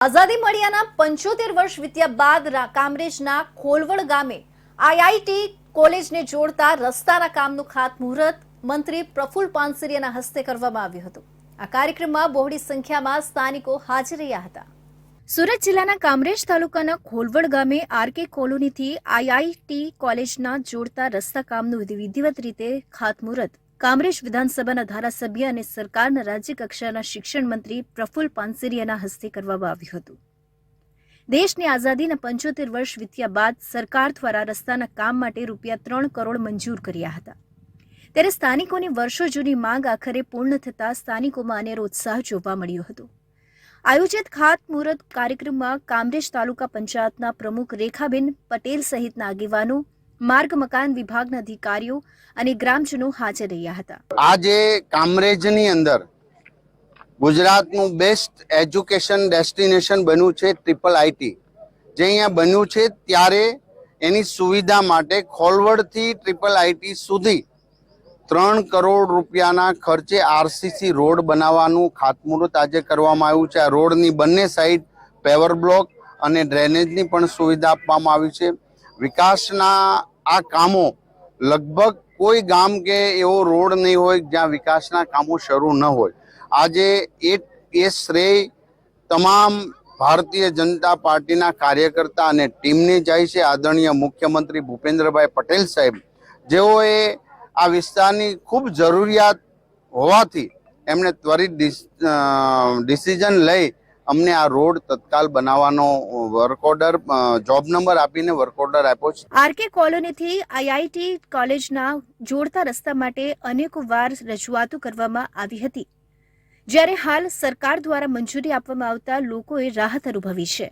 આઝાદી મળ્યાના પંચોતેર વર્ષ વીત્યા બાદ કામરેજના ખોલવડ ગામે આઈઆઈટી કોલેજને જોડતા રસ્તાના કામનું ખાતમુહૂર્ત મંત્રી પ્રફુલ પાનસરિયાના હસ્તે કરવામાં આવ્યું હતું. આ કાર્યક્રમમાં બહોળી સંખ્યામાં સ્થાનિકો હાજર રહ્યા હતા. સુરત જિલ્લાના કામરેજ તાલુકાના ખોલવડ ગામે આરકે કોલોનીથી આઈઆઈટી કોલેજના જોડતા રસ્તા કામનું વિધિવત રીતે ખાતમુહૂર્ત કામરેજ વિધાનસભાના ધારાસભ્ય અને સરકારના રાજ્ય કક્ષાના શિક્ષણ મંત્રી પ્રફુલ પાનસેરિયાના હસ્તે કરવામાં આવ્યું હતું. દેશની આઝાદીના પંચોતેર વર્ષ વીત્યા બાદ સરકાર દ્વારા રસ્તાના કામ માટે રૂપિયા ત્રણ કરોડ મંજૂર કર્યા હતા. ત્યારે સ્થાનિકોની વર્ષો જૂની માંગ આખરે પૂર્ણ થતાં સ્થાનિકોમાં અનેરો ઉત્સાહ જોવા મળ્યો હતો. આયોજિત ખાતમુહૂર્ત કાર્યક્રમમાં કામરેજ તાલુકા પંચાયતના પ્રમુખ રેખાબેન પટેલ સહિતના આગેવાનો માર્ગ મકાન વિભાગના અધિકારીઓ અને ગ્રામજનો હાજર રહ્યા હતા. આજે કામરેજની અંદર ગુજરાતનું બેસ્ટ એજ્યુકેશન ડેસ્ટિનેશન બન્યું છે ટ્રિપલ આઈટી જે અહીંયા બન્યું છે ત્યારે એની સુવિધા માટે ખોલવડથી ટ્રિપલ આઈટી સુધી ત્રણ કરોડ રૂપિયાના ખર્ચે આરસીસી રોડ બનાવવાનું ખાતમુહૂર્ત આજે કરવામાં આવ્યું છે. આ રોડની બંને સાઈડ પેવર બ્લોક અને ડ્રેનેજની પણ સુવિધા આપવામાં આવી છે. વિકાસના આ કામો લગભગ કોઈ ગામ કે એવો રોડ નહીં હોય જ્યાં વિકાસના કામો શરૂ ન હોય. આજે એ એ શ્રેય તમામ ભારતીય જનતા પાર્ટીના કાર્યકર્તા અને ટીમને જાય છે. આદરણીય મુખ્યમંત્રી ભૂપેન્દ્રભાઈ પટેલ સાહેબ, જેઓએ આ વિસ્તારની ખૂબ જરૂરિયાત હોવાથી એમણે ત્વરિત ડિસિઝન લઈ અમને આ રોડ તત્કાલ બનાવવાનો વર્ક ઓર્ડર જોબ નંબર આપીને વર્ક ઓર્ડર આપ્યો છે. આરકે કોલોનીથી આઈઆઈટી કોલેજના જોડતા રસ્તા માટે અનેકો વાર રજૂઆતો કરવામાં આવી હતી. જ્યારે હાલ સરકાર દ્વારા મંજૂરી આપવામાં આવતા લોકોએ રાહત અનુભવી છે.